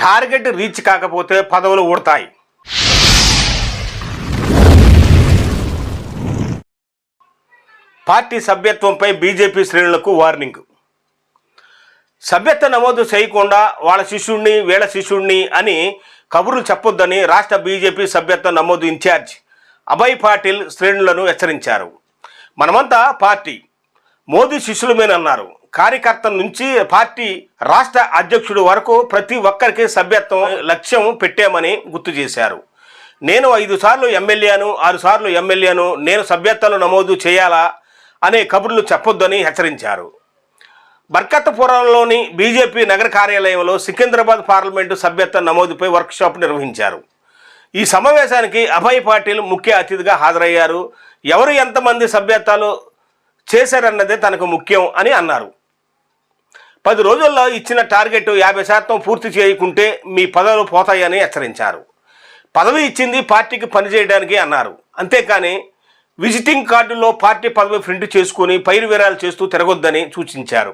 Target reach కాకపోతే పదవులు ఊడతాయి. పార్టీ సభ్యత్వంపై బీజేపీ శ్రేణులకు వార్నింగ్. సభ్యత్వ నమోదు చేయకుండా వాళ్ళ శిష్యుణ్ణి వీళ్ళ శిష్యుణ్ణి అని కబుర్లు చెప్పొద్దని రాష్ట్ర బీజేపీ సభ్యత్వ నమోదు ఇన్ఛార్జ్ అభయ్ పాటిల్ శ్రేణులను హెచ్చరించారు. మనమంతా పార్టీ. మోదీ శిష్యులమేనన్నారు. కార్యకర్తల నుంచి పార్టీ రాష్ట్ర అధ్యక్షుడు వరకు ప్రతి ఒక్కరికి సభ్యత్వం లక్ష్యం పెట్టామని గుర్తు చేశారు. నేను ఐదు సార్లు ఎమ్మెల్యేను ఆరు సార్లు ఎమ్మెల్యేను నేను సభ్యత్వాలు నమోదు చేయాలా అనే కబుర్లు చెప్పొద్దని హెచ్చరించారు. బర్కత్పురంలోని బీజేపీ నగర కార్యాలయంలో సికింద్రాబాద్ పార్లమెంటు సభ్యత్వ నమోదుపై వర్క్షాప్ నిర్వహించారు. ఈ సమావేశానికి అభయ్ పాటిల్ ముఖ్య అతిథిగా హాజరయ్యారు. ఎవరు ఎంతమంది సభ్యత్వాలు చేశారన్నదే తనకు ముఖ్యం అని అన్నారు. పది రోజుల్లో ఇచ్చిన టార్గెట్ యాభై శాతం పూర్తి చేయకుంటే మీ పదవులు పోతాయని హెచ్చరించారు. పదవి ఇచ్చింది పార్టీకి పనిచేయడానికి అన్నారు. అంతేకాని విజిటింగ్ కార్డులో పార్టీ పదవి ప్రింట్ చేసుకుని పైరు విరాలు చేస్తూ తిరగొద్దని సూచించారు.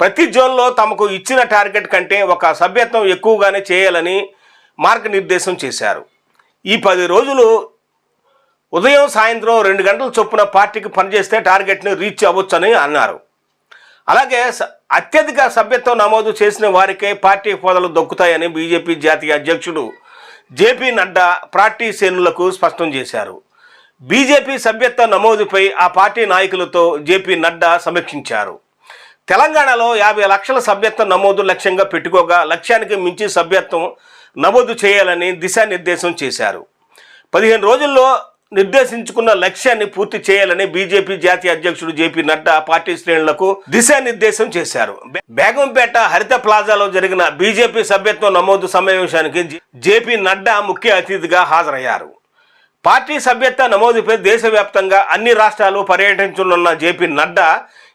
ప్రతి జోన్లో తమకు ఇచ్చిన టార్గెట్ కంటే ఒక సభ్యత్వం ఎక్కువగానే చేయాలని మార్గనిర్దేశం చేశారు. ఈ పది రోజులు ఉదయం సాయంత్రం రెండు గంటల చొప్పున పార్టీకి పనిచేస్తే టార్గెట్ని రీచ్ అవ్వచ్చని అన్నారు. అలాగే అత్యధిక సభ్యత్వం నమోదు చేసిన వారికే పార్టీ హోదాలు దొక్కుతాయని బీజేపీ జాతీయ అధ్యక్షుడు జేపీ నడ్డా పార్టీ శ్రేణులకు స్పష్టం చేశారు. బీజేపీ సభ్యత్వ నమోదుపై ఆ పార్టీ నాయకులతో జేపీ నడ్డా సమీక్షించారు. తెలంగాణలో యాభై లక్షల సభ్యత్వ నమోదు లక్ష్యంగా పెట్టుకోగా లక్ష్యానికి మించి సభ్యత్వం నమోదు చేయాలని దిశానిర్దేశం చేశారు. పదిహేను రోజుల్లో నిర్దేశించుకున్న లక్ష్యాన్ని పూర్తి చేయాలని బీజేపీ జాతీయ అధ్యక్షుడు జేపీ నడ్డా పార్టీ శ్రేణులకు దిశానిర్దేశం చేశారు. బేగంపేట హరిత ప్లాజాలో జరిగిన బీజేపీ సభ్యత్వ నమోదు సమావేశానికి జేపీ నడ్డా ముఖ్య అతిథిగా హాజరయ్యారు. పార్టీ సభ్యత్వ నమోదుపై దేశవ్యాప్తంగా అన్ని రాష్ట్రాలు పర్యటించనున్న జేపీ నడ్డా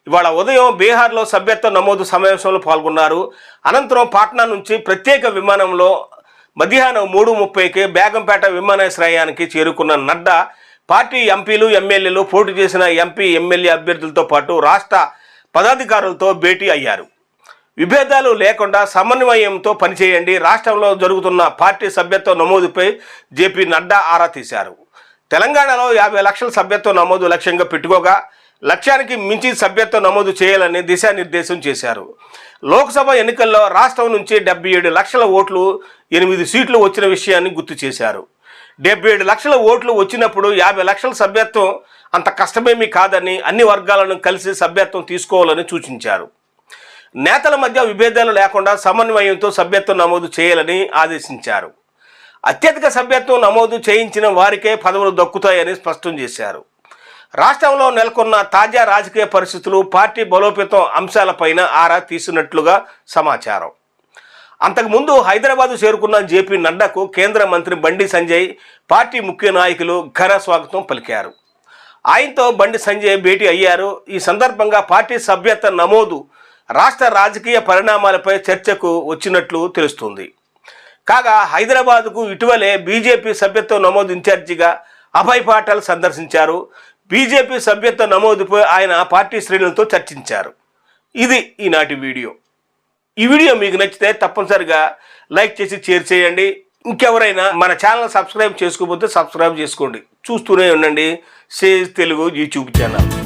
ఇవాళ ఉదయం బీహార్లో సభ్యత్వ నమోదు సమావేశంలో పాల్గొన్నారు. అనంతరం పాట్నా నుంచి ప్రత్యేక విమానంలో మధ్యాహ్నం మూడు ముప్పైకి బేగంపేట విమానాశ్రయానికి చేరుకున్న నడ్డా పార్టీ ఎంపీలు ఎమ్మెల్యేలు పోటీ చేసిన ఎంపీ ఎమ్మెల్యే అభ్యర్థులతో పాటు రాష్ట్ర పదాధికారులతో భేటీ అయ్యారు. విభేదాలు లేకుండా సమన్వయంతో పనిచేయండి రాష్ట్రంలో జరుగుతున్న పార్టీ సభ్యత్వ నమోదుపై జేపీ నడ్డా ఆరా తీశారు. తెలంగాణలో యాభై లక్షల సభ్యత్వ నమోదు లక్ష్యంగా పెట్టుకోగా లక్ష్యానికి మించి సభ్యత్వ నమోదు చేయాలని దిశానిర్దేశం చేశారు. లోక్సభ ఎన్నికల్లో రాష్ట్రం నుంచి డెబ్బై ఏడు లక్షల ఓట్లు ఎనిమిది సీట్లు వచ్చిన విషయాన్ని గుర్తు చేశారు. డెబ్బై ఏడు లక్షల ఓట్లు వచ్చినప్పుడు యాభై లక్షల సభ్యత్వం అంత కష్టమేమీ కాదని అన్ని వర్గాలను కలిసి సభ్యత్వం తీసుకోవాలని సూచించారు. నేతల మధ్య విభేదాలు లేకుండా సమన్వయంతో సభ్యత్వం నమోదు చేయాలని ఆదేశించారు. అత్యధిక సభ్యత్వం నమోదు చేయించిన వారికే పదవులు దక్కుతాయని స్పష్టం చేశారు. రాష్ట్రంలో నెలకొన్న తాజా రాజకీయ పరిస్థితులు పార్టీ బలోపేతం అంశాలపైన ఆరా తీసినట్లుగా సమాచారం. అంతకుముందు హైదరాబాద్ చేరుకున్న జేపీ నడ్డాకు కేంద్ర మంత్రి బండి సంజయ్ పార్టీ ముఖ్య నాయకులు ఘన స్వాగతం పలికారు. ఆయనతో బండి సంజయ్ భేటీ అయ్యారు. ఈ సందర్భంగా పార్టీ సభ్యత నమోదు రాష్ట్ర రాజకీయ పరిణామాలపై చర్చకు వచ్చినట్లు తెలుస్తుంది. కాగా హైదరాబాద్కు ఇటీవలే బీజేపీ సభ్యత్వ నమోదు ఇన్ఛార్జిగా అభయ్ పాటల్ సందర్శించారు. బీజేపీ సభ్యత్వ నమోదుపై ఆయన పార్టీ శ్రేణులతో చర్చించారు. ఇది ఈనాటి వీడియో. ఈ వీడియో మీకు నచ్చితే తప్పనిసరిగా లైక్ చేసి షేర్ చేయండి. ఇంకెవరైనా మన ఛానల్ సబ్స్క్రైబ్ చేసుకోకపోతే సబ్స్క్రైబ్ చేసుకోండి. చూస్తూనే ఉండండి. Sage Telugu YouTube channel.